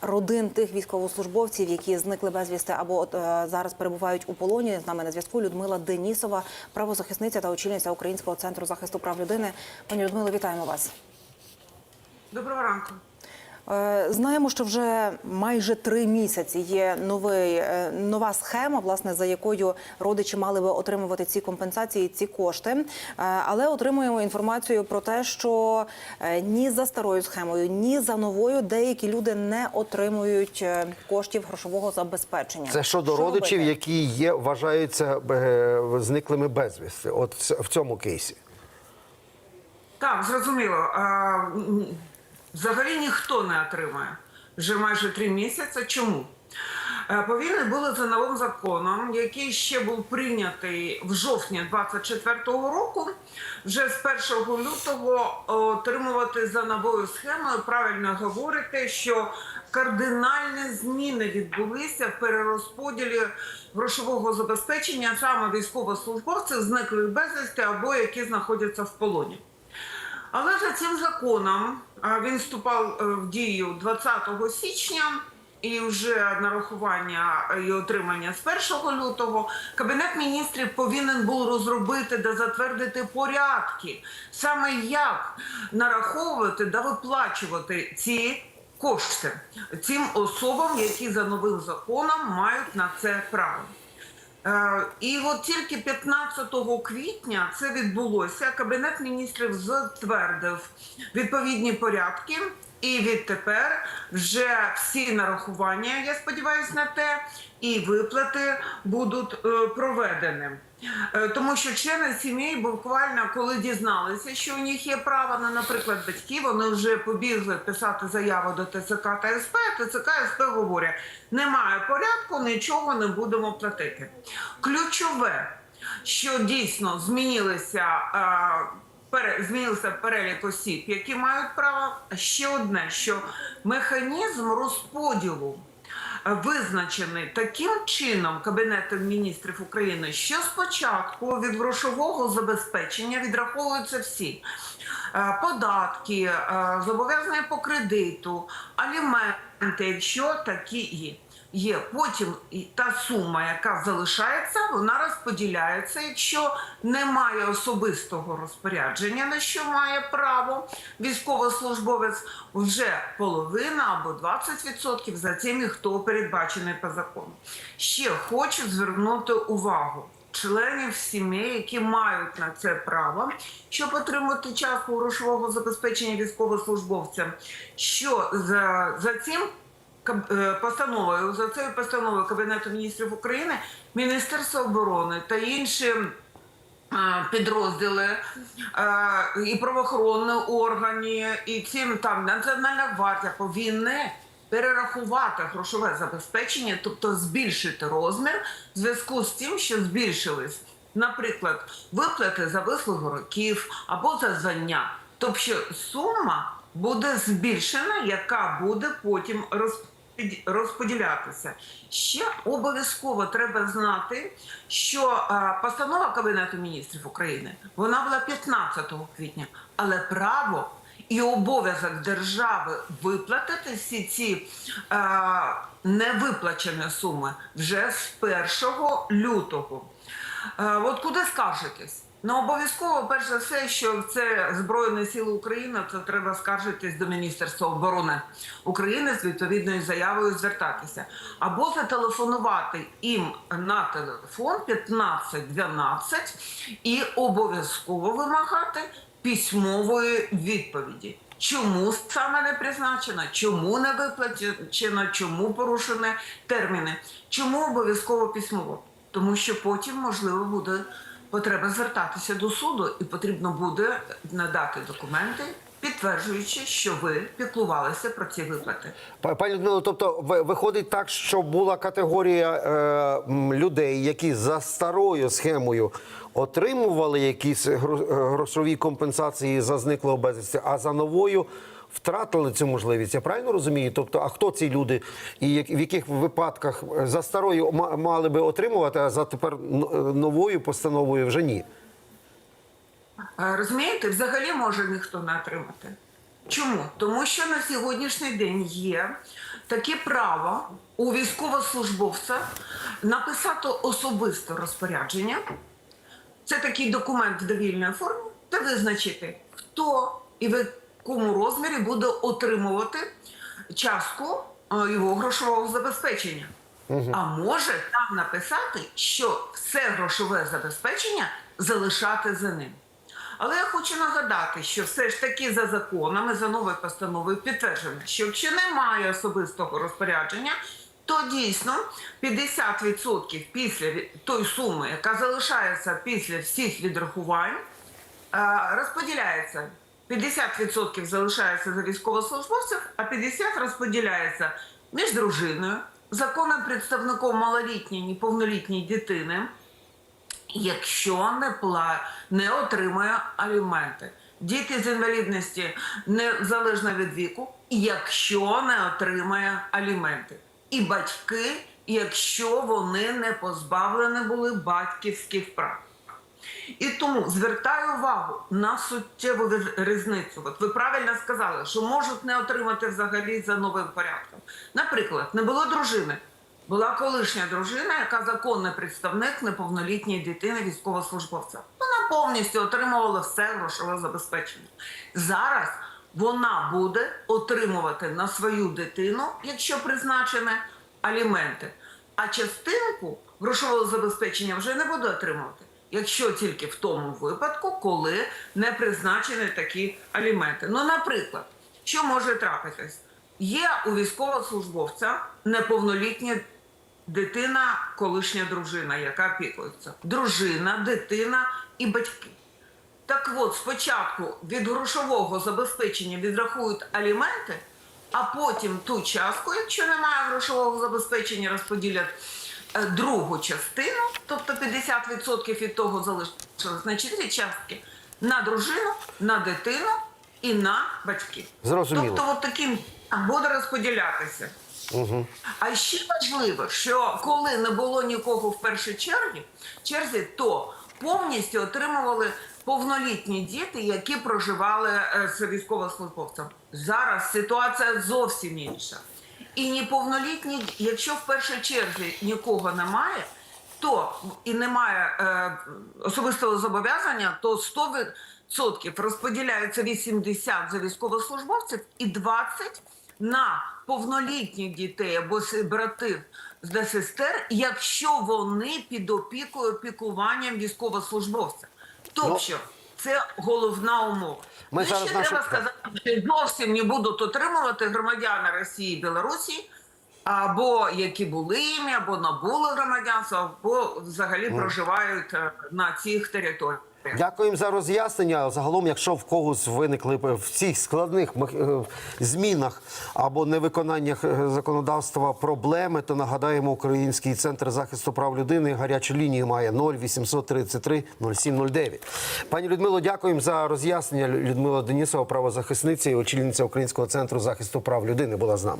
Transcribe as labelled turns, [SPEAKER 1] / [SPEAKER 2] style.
[SPEAKER 1] родин тих військовослужбовців, які зникли безвісти або е, зараз перебувають у полоні. З нами на зв'язку Людмила Денісова, правозахисниця та очільниця Українського центру захисту прав людини. Пані Людмило, вітаємо вас.
[SPEAKER 2] Доброго ранку.
[SPEAKER 1] Е, Знаємо, що вже майже три місяці є новий, е, нова схема, власне, за якою родичі мали би отримувати ці компенсації, ці кошти. Е, Але отримуємо інформацію про те, що ні за старою схемою, ні за новою деякі люди не отримують коштів грошового забезпечення.
[SPEAKER 3] Це щодо
[SPEAKER 1] Що
[SPEAKER 3] родичів,
[SPEAKER 1] робити?
[SPEAKER 3] які є, вважаються зниклими безвісти. От в цьому кейсі.
[SPEAKER 2] Так, зрозуміло. Взагалі ніхто не отримає вже майже три місяці. Чому? Е, були за новим законом, який ще був прийнятий в жовтні 24-го року, вже з 1 лютого отримувати за новою схемою. Правильно говорите, що кардинальні зміни відбулися в перерозподілі грошового забезпечення саме військовослужбовців, зниклих безвісти або які знаходяться в полоні. Але за цим законом він вступав е, в дію 20 січня. І вже нарахування і отримання з 1 лютого кабінет міністрів повинен був розробити та затвердити порядки, саме як нараховувати та виплачувати ці кошти цим особам, які за новим законом мають на це право. Е, І от тільки 15 квітня це відбулося. Кабінет міністрів затвердив відповідні порядки, і відтепер вже всі нарахування, я сподіваюся на те, і виплати будуть е, проведені. Е, Тому що члени сімей буквально коли дізналися, що у них є право на, наприклад, батьки, вони вже побігли писати заяву до ТЦК та СП. ТЦК СП говорять, немає порядку, нічого не будемо платити. Ключове, що дійсно змінилися. Змінився перелік осіб, які мають право. Ще одне, що механізм розподілу е, визначений таким чином Кабінетом міністрів України, що спочатку від грошового забезпечення відраховуються всі е, податки, е, зобов'язання по кредиту, аліменти, якщо такі є. Є потім та сума, яка залишається, вона розподіляється. Якщо немає особистого розпорядження, на що має право військовослужбовець, вже половина або 20% за тими, хто передбачений по закону. Ще хочу звернути увагу. Членів сімей, які мають на це право, щоб отримати частку грошового забезпечення військовослужбовцям, що за, за цим постановою за цією постановою Кабінету міністрів України Міністерство оборони та інші е, підрозділи е, і правоохоронні органи, і цим там Національна гвардія повинні перерахувати грошове забезпечення, тобто збільшити розмір в зв'язку з тим, що збільшились, наприклад, виплати за вислугу років або за звання. Тобто сума буде збільшена, яка буде потім розподілятися. Ще обов'язково треба знати, що е, постанова Кабінету міністрів України вона була 15 квітня, але право і обов'язок держави виплатити всі ці е, невиплачені суми вже з 1 лютого. Е, от куди скаржитись? Ну, обов'язково, перш за все, що це Збройні Сили України, то треба скаржитись до Міністерства оборони України з відповідною заявою звертатися. Або зателефонувати їм на телефон 1512 і обов'язково вимагати письмової відповіді. Чому саме не призначено, чому не виплачено, чому порушені терміни, чому обов'язково письмово? Тому що потім можливо буде потреба звертатися до суду, і потрібно буде надати документи, підтверджуючи, що ви піклувалися про ці виплати.
[SPEAKER 3] Па- Пані Людмило, тобто виходить так, що була категорія е, людей, які за старою схемою отримували якісь е, грошові компенсації за зниклого безвісти, а за новою втратили цю можливість. Я правильно розумію? Тобто, а хто ці люди, і в яких випадках е, за старою мали би отримувати, а за тепер е, новою постановою вже ні?
[SPEAKER 2] Розумієте, взагалі може ніхто не отримати. Чому? Тому що на сьогоднішній день є таке право у військовослужбовця написати особисте розпорядження. Це такий документ в довільній формі, та визначити, хто і якому розмірі буде отримувати частку е, його грошового забезпечення. А може там написати, що все грошове забезпечення залишати за ним. Але я хочу нагадати, що все ж таки за законами, за новою постановою підтверджено, що якщо немає особистого розпорядження, то дійсно 50% після тої суми, яка залишається після всіх відрахувань, е, розподіляється. 50% залишається за військовослужбовців, а 50% розподіляється між дружиною, законним представником малолітньої неповнолітньої дитини, якщо не пла... не отримує аліменти. Діти з інвалідності незалежно від віку, якщо не отримає аліменти. І батьки, якщо вони не позбавлені були батьківських прав. І тому звертаю увагу на суттєву різницю. От ви правильно сказали, що можуть не отримати взагалі за новим порядком. Наприклад, не було дружини. Була колишня дружина, яка законний представник неповнолітньої дитини військовослужбовця. Вона повністю отримувала все грошове забезпечення. Зараз вона буде отримувати на свою дитину, якщо призначене, аліменти. А частинку грошового забезпечення вже не буде отримувати, якщо тільки в тому випадку, коли не призначені такі аліменти. Ну, наприклад, що може трапитись? Є у військовослужбовця неповнолітня дитина, колишня дружина, яка опікується. Дружина, дитина і батьки. Так от, спочатку від грошового забезпечення відрахують аліменти, а потім ту частку, якщо немає грошового забезпечення, розподілять другу частину, тобто 50% від того залишилось на чотири частки на дружину, на дитину і на батьків.
[SPEAKER 3] Зрозуміло.
[SPEAKER 2] Тобто, от таким буде розподілятися. А ще важливо, що коли не було нікого в першій черзі, черзі, то повністю отримували повнолітні діти, які проживали е, з військовослужбовцем. Зараз ситуація зовсім інша. І неповнолітні, якщо в першій черзі нікого немає, то і немає е, особистого зобов'язання, то 100% розподіляється 80 за військовослужбовців і 20 на повнолітніх дітей або братів з сестер, якщо вони під опікою піклуванням військовослужбовця. Тобто це головна умова.
[SPEAKER 3] Ми
[SPEAKER 2] ще
[SPEAKER 3] нашу-
[SPEAKER 2] треба сказати, що зовсім не будуть отримувати громадяни Росії і Білорусі, або які були ім'я, або набули громадянство, або взагалі проживають е, на цих територіях.
[SPEAKER 3] Дякуємо за роз'яснення. Загалом, якщо в когось виникли в цих складних е, змінах або невиконаннях е, законодавства проблеми, то нагадаємо, Український центр захисту прав людини гарячу лінію має 0833 0709. Пані Людмило, дякуємо за роз'яснення. Людмила Денісова, правозахисниця і очільниця Українського центру захисту прав людини, була з нами.